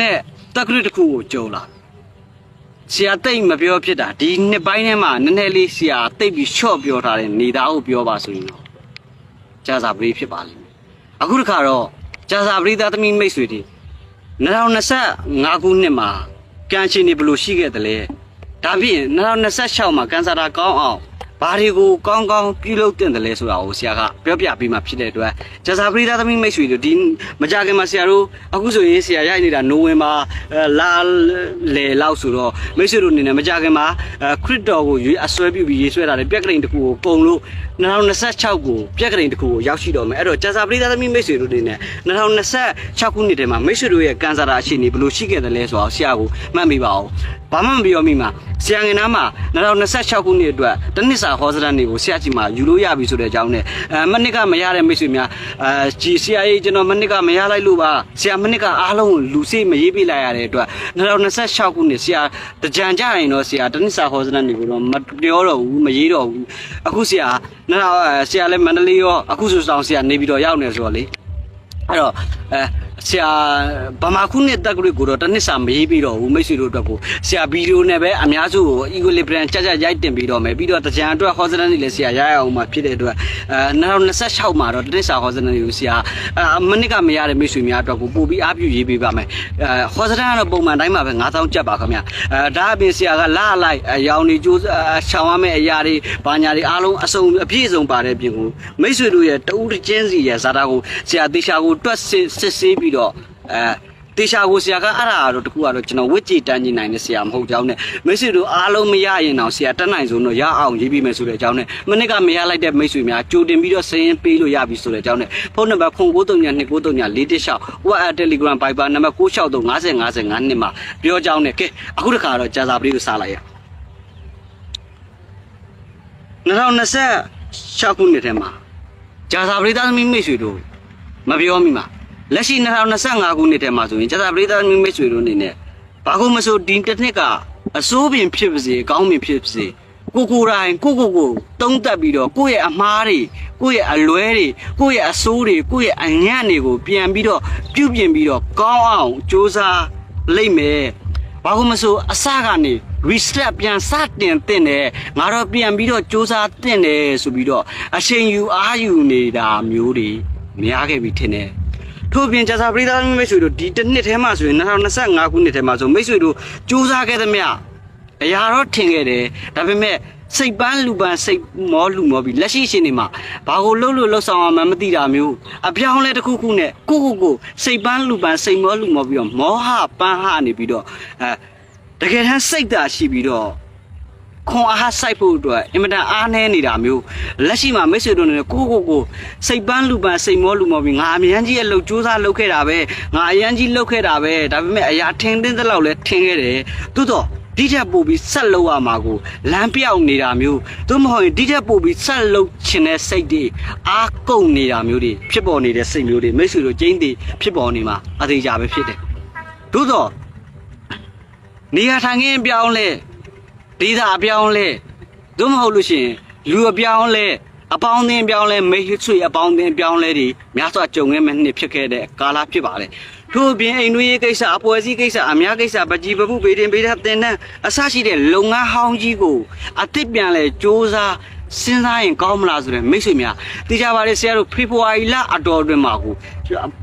နဲ့တက္ကရာတစ်ခုကိုကြုံလာဆရာတိတ်မပြောဖြစ်တာဒီနှစ်ပိုင်းထဲမှာနည်းနည်းလေးဆရာတိတ်ပြီးရှော့ပြောထားတယ်နေသားကိုပြောပါဆိုရင်တော့ကြာစာပရိဖြစ်ပါလိမ့်မယ်အခုတစ်ခါတော့ကြာစာပရိသားသမီးမိတ်ဆွေတွေ2025ခုနှစ်မှာကံရှင်နေဘယ်လိုရှိခဲ့တယ်လဲဒါဖြင့်2026မှာကန်ဆာတာကောင်းအောင် ဘာတွေကိုကောင်းကောင်းပြုလုပ်တင်တယ်လဲဆိုတာကိုဆရာကပြောပြပေးမှဖြစ်တဲ့အတွက်ဂျာစာပရိသတ်သမီးမိတ်ဆွေတို့ဒီမကြခင်မှာဆရာတို့အခုဆိုရင်ဆရာရိုက်နေတာနိုဝင်ဘာအဲလာလေလောက်ဆိုတော့မိတ်ဆွေတို့အနေနဲ့မကြခင်မှာအဲခရစ်တော်ကိုရွေးအစွဲပြုပြီးရေးဆွဲတာလေပြက်ကလေးတစ်ခုကိုပုံလို့2026ကိုပြက်ကလေးတစ်ခုကိုရောက်ရှိတော့မယ်အဲ့တော့ဂျာစာပရိသတ်သမီးမိတ်ဆွေတို့အနေနဲ့2026ခုနှစ်ထဲမှာမိတ်ဆွေတို့ရဲ့ကန်ဆာတာအခြေအနေဘယ်လိုရှိခဲ့တယ်လဲဆိုတော့ဆရာကိုမှတ်မိပါအောင် ဘာမှမပြောမိမှာဆရာငင်နာမှာ2026ခုနှစ်အတွက်တနစ်စာဟောစတန်တွေကိုဆရာကြီးမှာယူလို့ရပြီဆိုတဲ့အကြောင်းနဲ့အဲမနစ်ကမရတဲ့မိတ်ဆွေများအဲဂျီဆရာကြီးကျွန်တော်မနစ်ကမရလိုက်လို့ပါဆရာမနစ်ကအားလုံးကိုလူစိတ်မရေးပြလိုက်ရတဲ့အတွက်2026ခုနှစ်ဆရာတကြံကြရင်တော့ဆရာတနစ်စာဟောစတန်တွေကိုတော့မပြောတော့ဘူးမရေးတော့ဘူးအခုဆရာ2000ဆရာလည်းမန္တလေးရောအခုဆိုဆောင်ဆရာနေပြီးတော့ရောက်နေဆိုတော့လေအဲ့တော့အဲ ဆရာဗမာခုနှစ်တက်ဂရိကိုတော့တစ်နှစ်စာမရေးပြီးတော့ဘူးမိတ်ဆွေတို့အတွက်ကိုဆရာဗီဒီယိုနဲ့ပဲအများစုကို equilibrium ကြကြရိုက်တင်ပြီးတော့မယ်ပြီးတော့တကြံအတွက်ဟောစတန်နေလေဆရာရရအောင်မှာဖြစ်တဲ့အတွက်အဲ2026မှာတော့တစ်နှစ်စာဟောစတန်တွေကိုဆရာအမနစ်ကမရတဲ့မိတ်ဆွေများအတွက်ကိုပို့ပြီးအားပြုရေးပေးပါမယ်အဲဟောစတန်ကတော့ပုံမှန်တိုင်းမှာပဲ9000ကျပ်ပါခင်ဗျအဲဒါအပြင်ဆရာကလာလိုက်ရောင်နေကြိုးရှောင်းရမယ့်အရာတွေဘာညာတွေအားလုံးအစုံအပြည့်စုံပါတဲ့ပြင်ကိုမိတ်ဆွေတို့ရဲ့တဦးတစ်ချင်းစီရဲ့ဇာတာကိုဆရာတေချာကိုတွက်စစ်စစ်ဆေးပြီးတော့အဲတေချာကိုဆရာကအဲ့ဒါတော့တခုကတော့ကျွန်တော်ဝစ်ကြည်တန်းကြီးနိုင်တဲ့ဆရာမဟုတ်ကြောင်းနဲ့မိတ်ဆွေတို့အားလုံးမရရင်တော့ဆရာတက်နိုင်ဆုံးတော့ရအောင်ရေးပြီးမယ်ဆိုတဲ့အကြောင်းနဲ့မနစ်ကမရလိုက်တဲ့မိတ်ဆွေများကြိုတင်ပြီးတော့စရင်ပေးလို့ရပြီဆိုတဲ့အကြောင်းနဲ့ဖုန်းနံပါတ်0939294416 WhatsApp Telegram Viber နံပါတ်96355055နှစ်မှာပြောကြောင်းနဲ့ကဲအခုတခါတော့ကြာစာပလေးကိုစားလိုက်ရ2026ခုနှစ်ထဲမှာကြာစာပရိသတ်သမီးမိတ်ဆွေတို့မပြောမိမှာ လက်ရှိ2025ခုနှစ်ထဲမှာဆိုရင်ကြာစာပရိသတ်သမီးမိတ်ဆွေတို့အနေနဲ့ဘာလို့မဆိုဒီတစ်နှစ်ကအစိုးပင်ဖြစ်ပါစေအကောင်းပင်ဖြစ်ပါစေကိုကိုယ်တိုင်ကိုကိုကိုတုံးတက်ပြီးတော့ကိုယ့်ရဲ့အမားတွေကိုယ့်ရဲ့အလွဲတွေကိုယ့်ရဲ့အဆိုးတွေကိုယ့်ရဲ့အညံ့တွေကိုပြန်ပြီးတော့ပြုပြင်ပြီးတော့ကောင်းအောင်စူးစမ်းလိုက်မယ်ဘာလို့မဆိုအစကနေ reset ပြန်စတင်တင်တယ်ငါတော့ပြန်ပြီးတော့စူးစမ်းတင်တယ်ဆိုပြီးတော့အချိန်ယူအားယူနေတာမျိုးတွေများခဲ့ပြီထင်တယ် ထို့ပြင်ကြာစာပရိသတ်မိတ်ဆွေတို့ဒီတစ်နှစ်ထဲမှာဆိုရင်2025ခုနှစ်ထဲမှာဆိုမိတ်ဆွေတို့စူးစမ်းခဲ့သမျှအရာတော့ထင်ခဲ့တယ်ဒါပေမဲ့စိတ်ပန်းလူပန်းစိတ်မောလူမောပြီးလက်ရှိရှင်နေမှာဘာကိုလှုပ်လို့လှုပ်ဆောင်အောင်မသိတာမျိုးအပြောင်းလဲတစ်ခုခုနဲ့ကိုကိုကိုစိတ်ပန်းလူပန်းစိတ်မောလူမောပြီးတော့မောဟပန်းဟနေပြီးတော့အဲတကယ်တမ်းစိတ်ဓာတ်ရှိပြီးတော့ ခွန်အားစိုက်ဖို့အတွက်အင်မတန်အားနည်းနေတာမျိုးလက်ရှိမှာမိတ်ဆွေတို့နဲ့ကိုကိုကိုစိတ်ပန်းလူပန်းစိတ်မောလူမောပြီးငါအမြန်ကြီးအလုပ်စူးစမ်းလုပ်ခဲ့တာပဲငါအရန်ကြီးလုပ်ခဲ့တာပဲဒါပေမဲ့အရာထင်းတင်းတဲ့လောက်လဲထင်းခဲ့တယ်သို့တော့ဒီထက်ပိုပြီးဆက်လုပ်ရမှာကိုလမ်းပြောက်နေတာမျိုးသို့မဟုတ်ရင်ဒီထက်ပိုပြီးဆက်လုပ်ချင်တဲ့စိတ်တွေအားကုန်နေတာမျိုးတွေဖြစ်ပေါ်နေတဲ့စိတ်မျိုးတွေမိတ်ဆွေတို့ကျင်းတည်ဖြစ်ပေါ်နေမှာအသေးကြပဲဖြစ်တယ်သို့တော့နေရာထိုင်ခင်းပြောင်းလဲ ဒေသအပြောင်းလဲသို့မဟုတ်လို့ရှိရင်လူအပြောင်းလဲအပေါင်းအသင်းပြောင်းလဲမိတ်ဆွေအပေါင်းအသင်းပြောင်းလဲတွေများစွာကြုံခဲ့မဲ့နှစ်ဖြစ်ခဲ့တဲ့ကာလဖြစ်ပါတယ်ထို့အပြင်အိမ်တွင်းရေးကိစ္စအပွဲစည်းကိစ္စအများကိစ္စပကြီးပပုပေတင်ပေတာတင်တန်းအစရှိတဲ့လုပ်ငန်းဟောင်းကြီးကိုအစ်စ်ပြန်လဲစ조사 စဉ်းစားရင်ကောင်းမလားဆိုတဲ့မိတ်ဆွေများသိကြပါလေဆရာတို့ဖေဖော်ဝါရီလအတော်အတွင်းမှာကို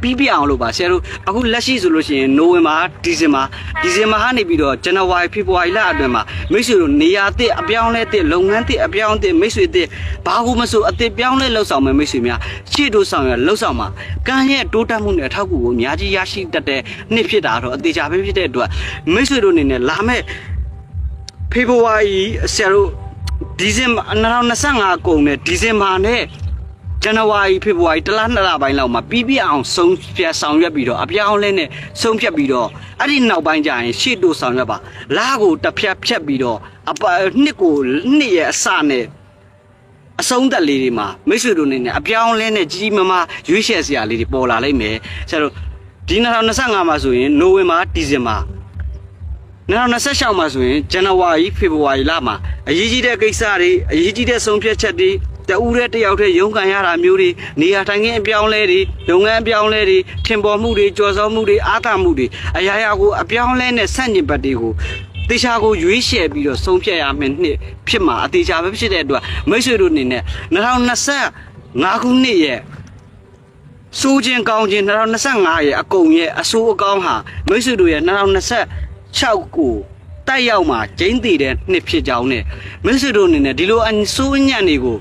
ပြီးပြအောင်လို့ပါဆရာတို့အခုလက်ရှိဆိုလို့ရှိရင်နိုဝင်ဘာဒီဇင်ဘာဒီဇင်ဘာကနေပြီးတော့ဇန်နဝါရီဖေဖော်ဝါရီလအတွင်းမှာမိတ်ဆွေတို့နေရာတစ်အပြောင်းလဲတစ်လုပ်ငန်းတစ်အပြောင်းတစ်မိတ်ဆွေတစ်ဘာကူမဆိုအတစ်ပြောင်းလဲလှုပ်ဆောင်မယ်မိတ်ဆွေများရှေ့တို့ဆောင်ရလှုပ်ဆောင်မှာကံရဲ့တိုးတက်မှုနဲ့အထောက်အကူကိုအများကြီးရရှိတတ်တဲ့နှစ်ဖြစ်တာတော့အသေးချာပဲဖြစ်တဲ့အတွက်မိတ်ဆွေတို့အနေနဲ့လာမဲ့ဖေဖော်ဝါရီဆရာတို့ ဒီဇင်ဘာ2025ကုန်နဲ့ဒီဇင်ဘာနဲ့ဇန်နဝါရီဖေဖော်ဝါရီတလနှစ်လပိုင်းလောက်မှာပြီးပြည့်အောင်ဆုံးဖြတ်ဆောင်ရွက်ပြီးတော့အပြောင်းအလဲနဲ့ဆုံးဖြတ်ပြီးတော့အဲ့ဒီနောက်ပိုင်းကျရင်ရှေ့တို့ဆောင်ရွက်ပါလာကိုတစ်ဖြတ်ဖြတ်ပြီးတော့အပနှစ်ကိုနှစ်ရဲ့အစနဲ့အဆုံးသက်လေးတွေမှာမိတ်ဆွေတို့နေနဲ့အပြောင်းအလဲနဲ့ကြီးကြီးမားမားရွေးချယ်စရာလေးတွေပေါ်လာလိမ့်မယ်ဆရာတို့ဒီ2025မှာဆိုရင်နိုဝင်ဘာဒီဇင်ဘာ 2026မှာဆိုရင်ဇန်နဝါရီဖေဖော်ဝါရီလမှာအရေးကြီးတဲ့ကိစ္စတွေအရေးကြီးတဲ့ဆုံးဖြတ်ချက်တွေတဦးတဲ့တယောက်တည်းရုန်းကန်ရတာမျိုးတွေနေရာထိုင်ခင်းအပြောင်းလဲတွေလုပ်ငန်းအပြောင်းလဲတွေထင်ပေါ်မှုတွေကြော်စောမှုတွေအားသာမှုတွေအရာရာကိုအပြောင်းလဲနဲ့ဆန့်ကျင်ဘက်တွေကိုတေချာကိုရွေးချယ်ပြီးတော့ဆုံးဖြတ်ရမယ်နှစ်ဖြစ်မှာအတေချာပဲဖြစ်တဲ့အတွက်မိတ်ဆွေတို့အနေနဲ့2025ခုနှစ်ရဲ့စိုးခြင်းကောင်းခြင်း2025ရဲ့အကုန်ရဲ့အစိုးအကောင်းဟာမိတ်ဆွေတို့ရဲ့ 2026ကိုတိုက်ရောက်မှာကျင်းတည်တဲ့နှစ်ဖြစ်ကြောင်းနဲ့မိတ်ဆွေတို့အနေနဲ့ဒီလိုအစိုးညံ့တွေကို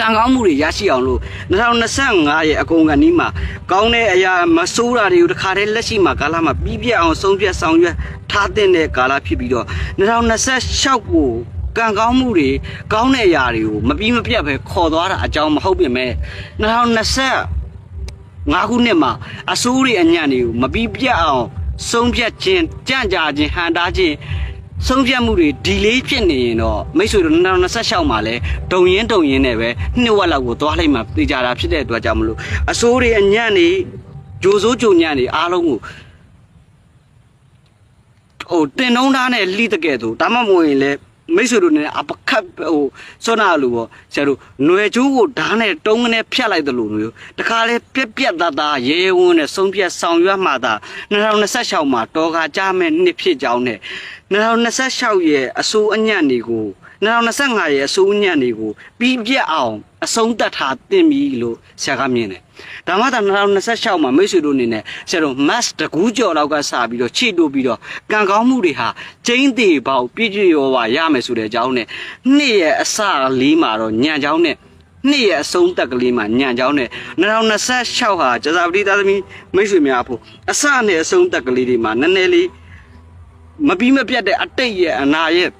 ကံကောင်းမှုတွေရရှိအောင်လို့2025ရဲ့အကုန်ကနီးမှာကောင်းတဲ့အရာမဆိုးတာတွေကိုတခါတည်းလက်ရှိမှာကာလမှာပြီးပြတ်အောင်ဆုံးဖြတ်ဆောင်ရွက်ထားတဲ့ကာလဖြစ်ပြီးတော့2026ကိုကံကောင်းမှုတွေကောင်းတဲ့အရာတွေကိုမပြီးမပြတ်ပဲခေါ်သွားတာအကြောင်းမဟုတ်ပြင်မဲ့2020ငါးခုနှစ်မှာအစိုးရအညံ့တွေကိုမပြီးပြတ်အောင် ဆုံးဖြတ်ခြင်းကြံ့ကြာခြင်းဟန်တားခြင်းဆုံးဖြတ်မှုတွေဒီလေးဖြစ်နေရင်တော့မိတ်ဆွေတို့2026မှာလဲဒုံရင်ဒုံရင်နဲ့ပဲနှစ်ဝက်လောက်ကိုသွားလိုက်မှပြေကြတာဖြစ်တဲ့အတွက်ကြောင့်မလို့အစိုးရအညံ့နေဂျိုစိုးဂျိုညံ့နေအားလုံးကိုဟိုတင်နှုံးသားနဲ့လှိတကဲ့သို့ဒါမှမဟုတ်ရင်လဲ မိတ်ဆွေတို့နဲ့အပခတ်ဟိုစောနာလိုပေါ့ဆရာတို့ຫນွယ်ကျိုးကိုဓာတ်နဲ့တုံးနဲ့ဖြတ်လိုက်တယ်လို့မျိုးတခါလဲပြက်ပြက်သားသားရဲရဲဝန်းနဲ့ဆုံးဖြတ်ဆောင်ရွက်မှသာ2026မှာတော်ကာကြမဲ့နှစ်ဖြစ်ကြောင်းနဲ့2026ရဲ့အစိုးအညံ့တွေကို 2025ရဲ့အစိုးအညံ့တွေကိုပြီးပြတ်အောင်အဆုံးသတ်ထားတင်ပြီလို့ဆရာကမြင်တယ်။ဒါမှသာ2026မှာမိတ်ဆွေတို့အနေနဲ့ဆရာတို့ mass တကူးကြော်လောက်ကစပြီးတော့ခြေတိုးပြီးတော့ကံကောင်းမှုတွေဟာကျင်းသေးပေါက်ပြည့်ပြည့်ရောပါရမယ်ဆိုတဲ့အကြောင်းနဲ့နှစ်ရဲ့အစလေးမှာတော့ညံကြောင်းနဲ့နှစ်ရဲ့အဆုံးသက်ကလေးမှာညံကြောင်းနဲ့2026ဟာကျဇာပတိသားသမီးမိတ်ဆွေများဖို့အစနဲ့အဆုံးသက်ကလေးတွေမှာနည်းနည်းလေးမပြီးမပြတ်တဲ့အတိတ်ရဲ့အနာရဲ့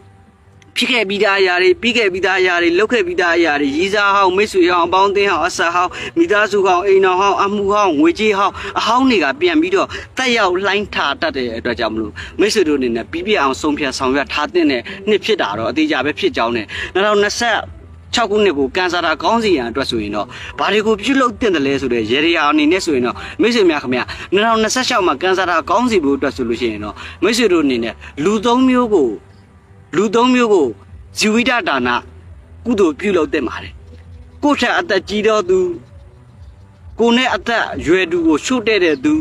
ဖြစ်ခဲ့ပြီးသားအရာတွေပြီးခဲ့ပြီးသားအရာတွေလုပ်ခဲ့ပြီးသားအရာတွေရီးစားဟောင်းမိတ်ဆွေဟောင်းအပေါင်းအသင်းဟောင်းအဆက်ဟောင်းမိသားစုဟောင်းအိမ်တော်ဟောင်းအမှုဟောင်းငွေကြေးဟောင်းအဟောင်းတွေကပြန်ပြီးတော့တက်ရောက်လှိုင်းထားတတ်တဲ့အတွက်ကြောင့်မလို့မိတ်ဆွေတို့အနေနဲ့ပြီးပြည့်အောင်ဆုံးဖြတ်ဆောင်ရွက်ထားတဲ့နှစ်ဖြစ်တာတော့အသေးကြပဲဖြစ်ကြောင်းနဲ့2020 6ခုနှစ်ကိုကန်ဆာတာကောင်းစီရန်အတွက်ဆိုရင်တော့ဘာတွေကိုပြုလုပ်တင်တယ်လဲဆိုတဲ့ရေရာအနေနဲ့ဆိုရင်တော့မိတ်ဆွေများခင်ဗျာ2026မှာကန်ဆာတာကောင်းစီဖို့အတွက်ဆိုလို့ရှိရင်တော့မိတ်ဆွေတို့အနေနဲ့လူသုံးမျိုးကို လူသုံးမျိုးကိုဇီဝိတဒါနကုသိုလ်ပြုလုပ်တဲ့မှာတယ်ကိုယ့်ထက်အသက်ကြီးတော့သူကိုယ်နဲ့အသက်ရွယ်သူကိုချို့တဲ့တဲ့သူ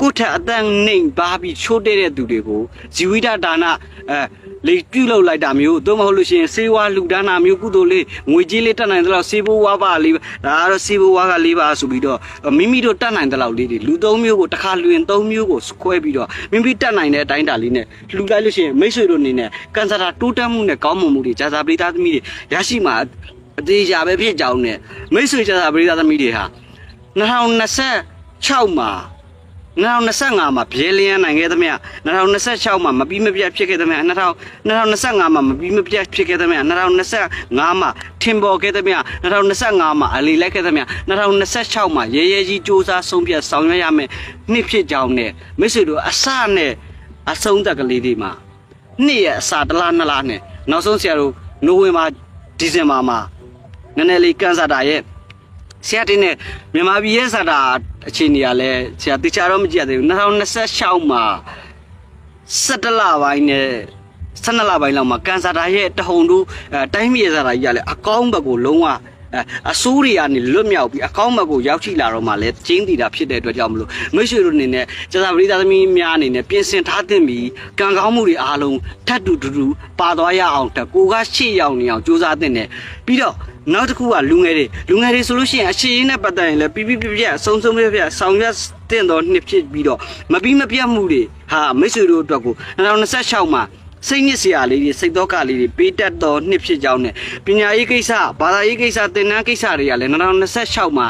ကိုယ့်ထက်အသက်နှိမ်ပါပြီးချို့တဲ့တဲ့သူတွေကိုဇီဝိတဒါနအဲလေပြုလုပ်လိုက်တာမျိုးသို့မဟုတ်လို့ရှိရင်စေဝါလူဒါနာမျိုးကုသိုလ်လေးငွေကြီးလေးတက်နိုင်တဲ့လောက်စေဘိုးဝါပါလေးဒါကတော့စေဘိုးဝါကလေးပါဆိုပြီးတော့မိမိတို့တက်နိုင်တဲ့လောက်လေးတွေလူသုံးမျိုးကိုတစ်ခါလွင်သုံးမျိုးကိုခွဲပြီးတော့မိမိတက်နိုင်တဲ့အတိုင်းတာလေးနဲ့လူလိုက်လို့ရှိရင်မိတ်ဆွေတို့အနေနဲ့ကန်ဆာတာတိုးတက်မှုနဲ့ကောင်းမွန်မှုတွေဂျာစာပရိသတ်သမီးတွေရရှိမှာအသေးချာပဲဖြစ်ကြောင်းနဲ့မိတ်ဆွေဂျာစာပရိသတ်သမီးတွေဟာ2026မှာ 2025မှာဘဲလျန်းနိုင်ခဲ့သမျှ2026မှာမပြီးမပြတ်ဖြစ်ခဲ့သမျှ2025မှာမပြီးမပြတ်ဖြစ်ခဲ့သမျှ2025မှာထင်ပေါ်ခဲ့သမျှ2025မှာအလီလိုက်ခဲ့သမျှ2026မှာရဲရဲကြီးစူးစမ်းဆုံးဖြတ်ဆောင်ရွက်ရမယ်နှစ်ဖြစ်ကြောင်းနဲ့မိတ်ဆွေတို့အစနဲ့အဆုံးသက်ကလေးတွေမှာနှစ်ရဲ့အစာတစ်လားနှစ်လားနဲ့နောက်ဆုံးဆရာတို့နိုဝင်ဘာဒီဇင်ဘာမှာနည်းနည်းလေးကန်ဆာတာရဲ့ဆရာတင်းနဲ့မြန်မာပြည်ရဲ့စာတာ အခြေအနေကလည်းဆရာတခြားတော့မကြည့်ရသေးဘူး2026မှာ17လပိုင်းနဲ့12လပိုင်းလောက်မှာကန်ဆာတာရဲ့တဟုန်တို့အဲတိုင်းပြည်ရဲ့စာတာကြီးကလည်းအကောင်းဘက်ကိုလုံးဝအဲအဆိုးတွေကနေလွတ်မြောက်ပြီးအကောင်းဘက်ကိုရောက်ရှိလာတော့မှလည်းကျင်းတည်တာဖြစ်တဲ့အတွက်ကြောင့်မလို့မိတ်ဆွေတို့အနေနဲ့ကျသာပရိသတ်သမီးများအနေနဲ့ပြင်ဆင်ထားသင့်ပြီးကံကောင်းမှုတွေအားလုံးထပ်တူတူတူပါသွားရအောင်တက်ကိုကရှေ့ရောက်နေအောင်ကြိုးစားသင့်တယ်ပြီးတော့ နောက်တစ်ခုကလူငယ်တွေလူငယ်တွေဆိုလို့ရှိရင်အရှိရင်နဲ့ပတ်သက်ရင်လည်းပြပြပြပြအဆုံးဆုံးပြပြဆောင်ရွက်တဲ့တော့နှစ်ဖြစ်ပြီးတော့မပြီးမပြတ်မှုတွေဟာမိတ်ဆွေတို့အတွက်ကို2026မှာစိတ်ညစ်စရာလေးတွေစိတ်တော့ကလေးတွေပေးတတ်တော့နှစ်ဖြစ်ကြောင်းနဲ့ပညာရေးကိစ္စဘာသာရေးကိစ္စသင်တန်းကိစ္စတွေကလည်း2026မှာ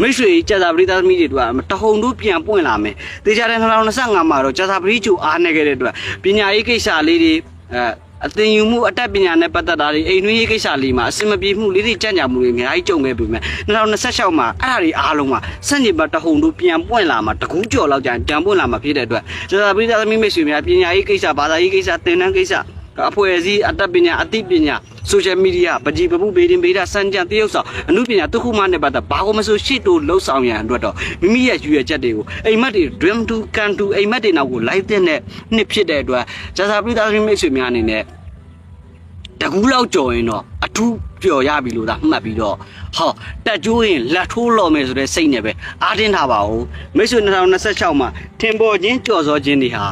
မိတ်ဆွေကြာသာပရိသတ်သမီးတွေတို့ကတဟုန်တို့ပြန်ပွင့်လာမယ်။တေချာတဲ့2025မှာတော့ကြာသာပရိချိုအားနေခဲ့တဲ့အတွက်ပညာရေးကိစ္စလေးတွေအဲ အသင်ယူမှုအတတ်ပညာနဲ့ပတ်သက်တာတွေအိမ်တွင်းရေးကိစ္စလေးမှာအဆင်မပြေမှုလေးတွေကြံ့ကြာမှုတွေအများကြီးကြုံခဲ့ပြီမဲ့2026မှာအဲ့ဒါတွေအားလုံးမှာစန့်ကျင်ဘက်တဟုန်တို့ပြန်ပွင့်လာမှာတကူးကြော်လောက်ကြံတန်ပွင့်လာမှာဖြစ်တဲ့အတွက်ကြာသာပရိသတ်သမီးမိတ်ဆွေများပညာရေးကိစ္စဘာသာရေးကိစ္စသင်တန်းကိစ္စ အဖွဲ့အစည်းအတတ်ပညာအသိပညာဆိုရှယ်မီဒီယာပကြီးပပုဘေးတင်ဘေးတာစံကြံတရုပ်ဆောင်အမှုပညာတစ်ခုမှနဲ့ပတ်သက်ဘာကိုမဆိုရှေ့တိုးလှုပ်ဆောင်ရန်အတွက်တော့မိမိရဲ့ရွေချက်တွေကိုအိမ်မက်တွေ dream to can to အိမ်မက်တွေနောက်ကိုလိုက်တဲ့နှစ်ဖြစ်တဲ့အတွက်ဂျာစာပရိသတ်သမီးမိတ်ဆွေများအနေနဲ့တကူးလောက်ကြော်ရင်တော့အထူးပျော်ရပြီလို့သာမှတ်ပြီးတော့ဟောတက်ကျိုးရင်လက်ထိုးလော်မယ်ဆိုတဲ့စိတ်နဲ့ပဲအားတင်းထားပါဦးမိတ်ဆွေ2026မှာထင်ပေါ်ခြင်းကြော်စောခြင်းတွေဟာ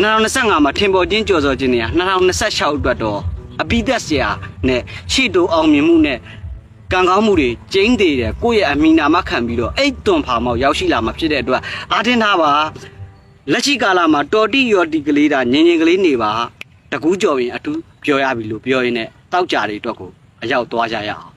2025မှာထင်ပေါ်ခြင်းကြော်စောခြင်းတွေဟာ2026အတွက်တော့အပိသက်စရာနဲ့ရှေ့တိုးအောင်မြင်မှုနဲ့ကံကောင်းမှုတွေကျင်းသေးတယ်ကိုယ့်ရဲ့အမိနာမခံပြီးတော့အိတ်တွန်ဖာမောက်ရောက်ရှိလာမှာဖြစ်တဲ့အတွက်အားတင်းထားပါလက်ရှိကာလမှာတော်တိရော်တီကလေးတာငင်ငင်ကလေးနေပါတကူးကြော်ရင်အတူပြောရပြီလို့ပြောရင်းနဲ့တောက်ကြတွေအတွက်ကိုအရောက်သွားကြရအောင်